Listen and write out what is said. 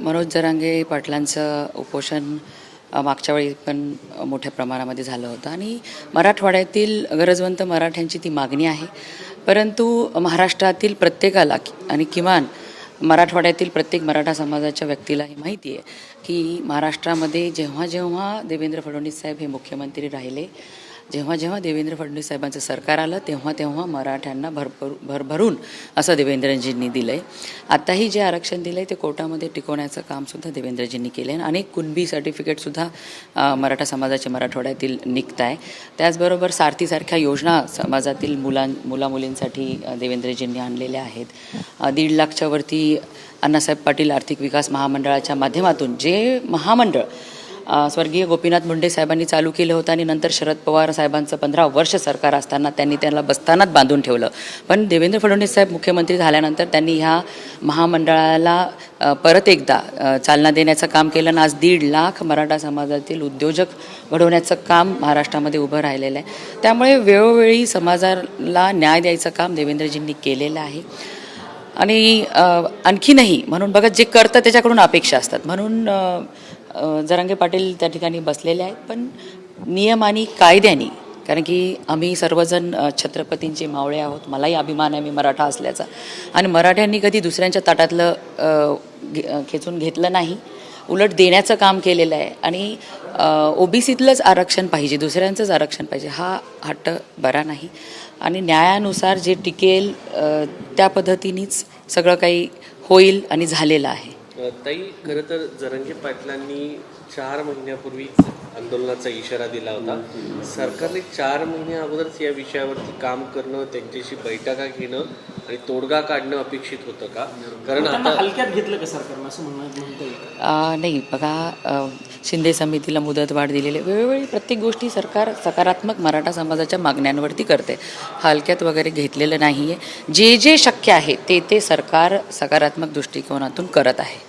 मनोज जरांगे पाटलांचं उपोषण मागच्या वेळी पण मोठ्या प्रमाणामध्ये झालं होतं. आणि मराठवाड्यातील गरजवंत मराठ्यांची ती मागणी आहे. परंतु महाराष्ट्रातील प्रत्येकाला आणि किमान मराठवाड्यातील प्रत्येक मराठा समाजाच्या व्यक्तीला हे माहिती आहे की महाराष्ट्रामध्ये जेव्हा जेव्हा देवेंद्र फडणवीस साहेब हे मुख्यमंत्री राहिले जेव्हा जेव्हा देवेंद्र फडणवीस साहेबांचं सरकार आलं तेव्हा तेव्हा मराठ्यांना भरभर भरभरून असं देवेंद्रजींनी दिलं आहे आत्ताही जे आरक्षण दिलं आहे ते कोर्टामध्ये टिकवण्याचं कामसुद्धा देवेंद्रजींनी केलं आहे आणि अनेक कुणबी सर्टिफिकेटसुद्धा मराठा समाजाचे मराठवाड्यातील निघत आहे त्याचबरोबर सारथीसारख्या योजना समाजातील मुलां मुलामुलींसाठी देवेंद्रजींनी आणलेल्या आहेत. दीड लाखच्या वरती अण्णासाहेब पाटील आर्थिक विकास महामंडळाच्या माध्यमातून जे महामंडळ स्वर्गीय गोपीनाथ मुंडे साहेबांनी चालू केलं होतं आणि नंतर शरद पवार साहेबांचं पंधरा वर्ष सरकार असताना त्यांनी त्याला बस्तानात बांधून ठेवलं. पण देवेंद्र फडणवीस साहेब मुख्यमंत्री झाल्यानंतर त्यांनी ह्या महामंडळाला परत एकदा चालना देण्याचं काम केलं आणि आज दीड लाख मराठा समाजातील उद्योजक घडवण्याचं काम महाराष्ट्रामध्ये उभं राहिलेलं आहे. त्यामुळे वेळोवेळी समाजाला न्याय द्यायचं काम देवेंद्रजींनी केलेलं आहे. आणि आणखीनही म्हणून बघा जे करतं त्याच्याकडून अपेक्षा असतात. म्हणून जरांगे पाटील त्या ठिकाणी बसलेले आहेत पण नियम आणि कायद्याने कारण की आम्ही सर्वजण छत्रपतींचे मावळे आहोत मलाही अभिमान आहे मी मराठा असल्याचा. आणि मराठ्यांनी कधी दुसऱ्यांच्या ताटातलं घे- खेचून घेतलं नाही उलट देण्याचं काम केलेलं आहे. आणि ओबीसीतलंच आरक्षण पाहिजे दुसऱ्यांचंच आरक्षण पाहिजे हा हट्ट बरा नाही. आणि न्यायानुसार जे टिकेल त्या पद्धतीनेच सगळं काही होईल आणि झालेलं आहे. ताई खरं तर जरंगे पाटलांनी चार महिन्यापूर्वीच आंदोलनाचा इशारा दिला होता. सरकारने चार महिन्या अगोदरच या विषयावरती काम करणं त्यांच्याशी बैठका घेणं आणि तोडगा काढणं अपेक्षित होतं का? कारण आता हलक्यात घेतलं का सरकारनं? असं म्हणणं नाही बघा शिंदे समितीला मुदतवाढ दिलेली आहे. वेळोवेळी प्रत्येक गोष्टी सरकार सकारात्मक मराठा समाजाच्या मागण्यांवरती करते. हलक्यात वगैरे घेतलेलं नाही आहे जे जे शक्य आहे ते ते सरकार सकारात्मक दृष्टिकोनातून करत आहे.